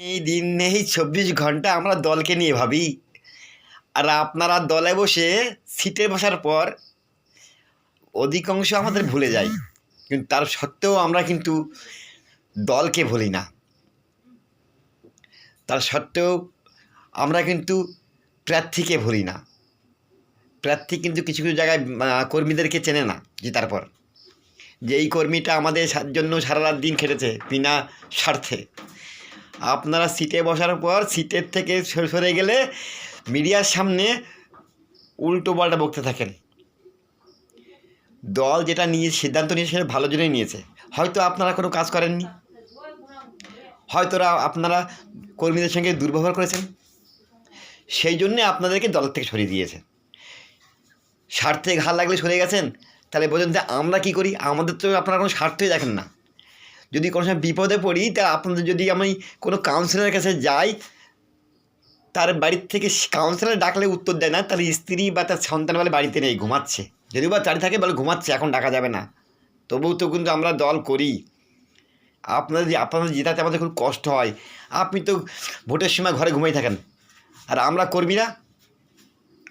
এই দিন নেই চব্বিশ ঘণ্টা আমরা দলকে নিয়ে ভাবি। আর আপনারা দলে বসে সিটে বসার পর অধিকাংশ আমাদের ভুলে যাই কিন্তু তার সত্ত্বেও আমরা কিন্তু দলকে ভুলি না। তার সত্ত্বেও আমরা কিন্তু প্রার্থীকে ভুলি না। প্রার্থী কিন্তু কিছু কিছু জায়গায় কর্মীদেরকে চেনে না জেতার পর। যে এই কর্মীটা আমাদের জন্য সারা রাত দিন খেটেছে বিনা স্বার্থে। আপনারা সিটে বসার পর সিটের থেকে সরে সরে গেলে মিডিয়ার সামনে উল্টো পাল্টা বকতে থাকেন। দল যেটা নিয়ে সিদ্ধান্ত নিয়েছে সেটা ভালো জন্যই নিয়েছে। হয়তো আপনারা কোনো কাজ করেননি। হয়তো আপনারা কর্মীদের সঙ্গে দুর্ব্যবহার করেছেন। সেই জন্যে আপনাদেরকে দল থেকে সরিয়ে দিয়েছে। স্বার্থে ঘা লাগলে সরে গেছেন, তাহলে বোঝেন যে আমরা কী করি? আমাদের তো আপনারা কোনো স্বার্থই দেখেন না। যদি কোনো সময় বিপদে পড়ি, তা আপনাদের যদি আমি কোনো কাউন্সিলরের কাছে যাই, তার বাড়ির থেকে কাউন্সিলার ডাকলে উত্তর দেয় না, তার স্ত্রী বা তার সন্তান বলে বাড়িতে নেই, ঘুমাচ্ছে। যদিও বা চারি থাকে বলে ঘুমাচ্ছে, এখন ডাকা যাবে না। তবুও তো কিন্তু আমরা দল করি। আপনাদের আপনাদের জেতাতে আমাদের খুব কষ্ট হয়। আপনি তো ভোটের সময় ঘরে ঘুমাই থাকেন। আর আমরা কর্মীরা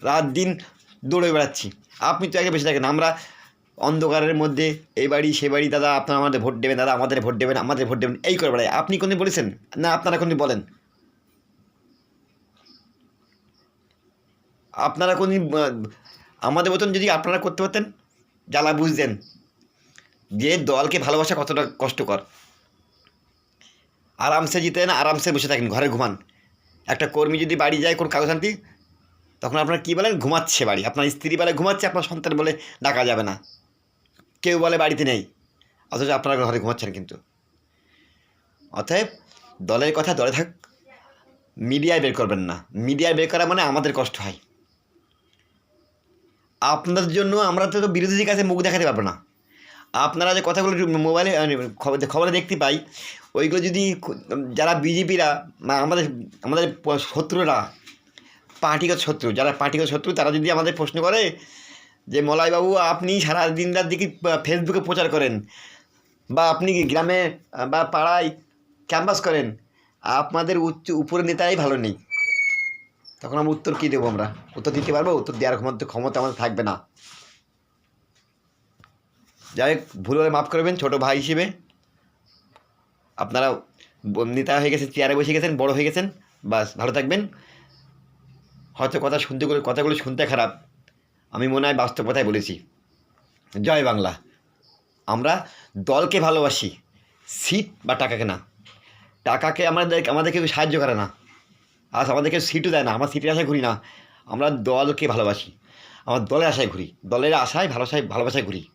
রাত দিন দৌড়ে বেড়াচ্ছি। আপনি তো আগে বেশি থাকেন। আমরা অন্ধকারের মধ্যে, এই বাড়ি, সে বাড়ি, দাদা, আপনারা আমাদের ভোট দেবেন, দাদা, আমাদের ভোট দেবেন, আমাদের ভোট দেবেন। এই করে বেড়াই আপনি কোনদিন বলেছেন? না, আপনারা কোনদিন বলেন। আপনারা কোনদিন আমাদের মতন যদি আপনারা করতে পারতেন, জ্বালা বুঝতেন যে দলকে ভালোবাসা কতটা কষ্টকর। আরামসে জিতেন, আরামসে বসে থাকেন, ঘরে ঘুমান। একটা কর্মী যদি বাড়ি যায় কোনো কাগজ আনতে তখন আপনারা কী বলেন? ঘুমাচ্ছে বাড়ি। আপনার স্ত্রী বলে, ঘুমাচ্ছে, আপনার সন্তান বলে ডাকা যাবে না। কেউ বলে বাড়িতে নেই। অথচ আপনারা ঘরে ঘুমাচ্ছেন কিন্তু। অতএব দলের কথা দলে থাক, মিডিয়ায় বের করবেন না। মিডিয়ায় বের করা মানে আমাদের কষ্ট হয়। আপনাদের জন্য আমরা তো বিরোধীদের কাছে মুখ দেখাতে পারব না। আপনারা যে কথাগুলো মোবাইলে খবরে দেখতে পাই, ওইগুলো যদি যারা বিজেপিরা আমাদের আমাদের শত্রুরা, পার্টিগত শত্রু, যারা পার্টিগত শত্রু, তারা যদি আমাদের প্রশ্ন করে যে মলাইবাবু, আপনি সারা দিন রাত দিকে ফেসবুকে প্রচার করেন বা আপনি গ্রামে বা পাড়ায় ক্যাম্পাস করেন, আপনাদের উচ্চ উপরের নেতাই ভালো নেই। তখন আমরা উত্তর কী দেবো আমরা? উত্তর দিতে পারব? উত্তর দেওয়ার ক্ষমতা ক্ষমতা আমাদের থাকবে না। যাই হোক, ভুল হলে মাফ করবেন, ছোটো ভাই হিসেবে। আপনারা নেতা হয়ে গেছেন চেয়ারে বসে গেছেন, বড় হয়ে গেছেন, বাস, ভালো থাকবেন। হয়তো কথা শুনতে করে কথাগুলো শুনতে খারাপ। আমি মনে হয় বাস্তব কথাই বলেছি। জয় বাংলা। আমরা দলকে ভালোবাসি, সিট বা টাকাকে না। টাকাকে আমাদের আমাদেরকে সাহায্য করে না। আজ আমাদেরকে সিটও দেয় না। আমার সিটের আশায় ঘুরি না। আমরা দলকে ভালোবাসি। আমার দলের আশায় ঘুরি। দলের আশায়, ভালোবাসায় ভালোবাসায় ঘুরি।